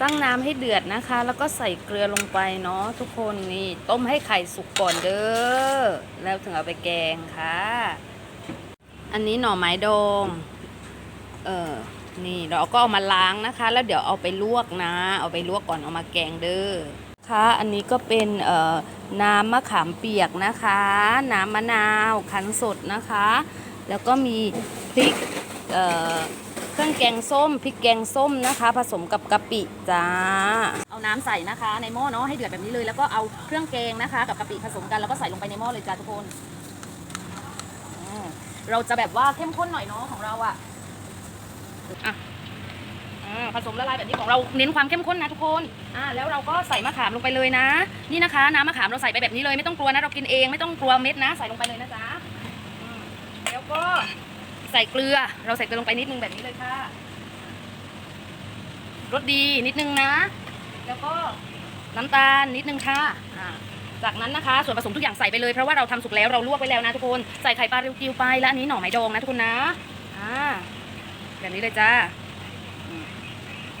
ตั้งน้ำให้เดือดนะคะ แล้วก็ใส่เกลือลงไปเนาะทุกคนนี่ต้มให้ไข่สุกก่อนเด้อแล้วถึงเอาไปแกงค่ะ อันนี้หน่อไม้ดองเออนี่เราก็เอามาล้างนะคะ แล้วเดี๋ยวเอาไปลวกนะ เอาไปลวกก่อนเอามาแกงเด้อค่ะอันนี้ก็เป็นเอ่อน้ำมะขามเปียกนะคะ น้ำมะนาวคั้นสดนะคะ แล้วก็มีพริก เครื่องแกงส้มพริกแกงส้มนะคะ ผสมกับกะปิจ้า เอาน้ำใส่นะคะ ในหม้อเนาะให้เดือดแบบนี้เลยแล้วก็เอาเครื่องแกงนะคะ กับกะปิผสมกันแล้วก็ใส่ลงไปในหม้อเลยจ้าทุกคนอืมเราจะแบบว่าเข้มข้นหน่อยเนาะของเราอะอะอ่าผสมละลายแบบนี้ของเราเน้นความเข้มข้นนะทุกคนอ่าแล้วเราก็ใส่มะขามลงไปเลยนะ นี่นะคะ น้ำมะขามเราใส่ไปแบบนี้เลยไม่ต้องกลัวนะเรากินเองไม่ต้องกลัวเม็ดนะ ใส่ลงไปเลยนะจ๊ะ ใส่เกลือ เราใส่เกลือลงไปนิดนึงแบบนี้เลยค่ะรสดีนิดนึงนะ แล้วก็น้ำตาลนิดนึงค่ะจากนั้นนะคะ ส่วนผสมทุกอย่างใส่ไปเลยเพราะว่าเราทำสุกแล้วเราลวกไว้แล้วนะทุกคนใส่ไข่ปลาริวกิวไปและอันนี้หน่อไม้ดองนะทุกคนนะอ่าแบบนี้เลยจ้า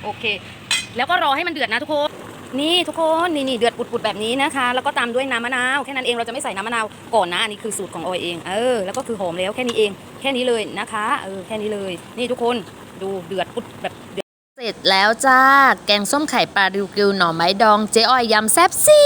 โอเค แล้วก็รอให้มันเดือดนะทุกคนนี่ทุกคนนี่นี่เดือดปุดๆแบบนี้นะคะ แล้วก็ตามด้วยน้ำมะนาวแค่นั้นเองเราจะไม่ใส่น้ำมะนาวก่อนนะอันนี้คือสูตรของออยเองเออแล้วก็คือหอมแล้วแค่นี้เอง ค่นี้เลยนะคะเออแค่นี้เลย นี่ทุกคนดูเดือดปุดแบบเดือดเสร็จแล้วจ้า แกงส้มไข่ปลาริวกิวหน่อไม้ดองเจ๊อ้อยยำแซ่บซี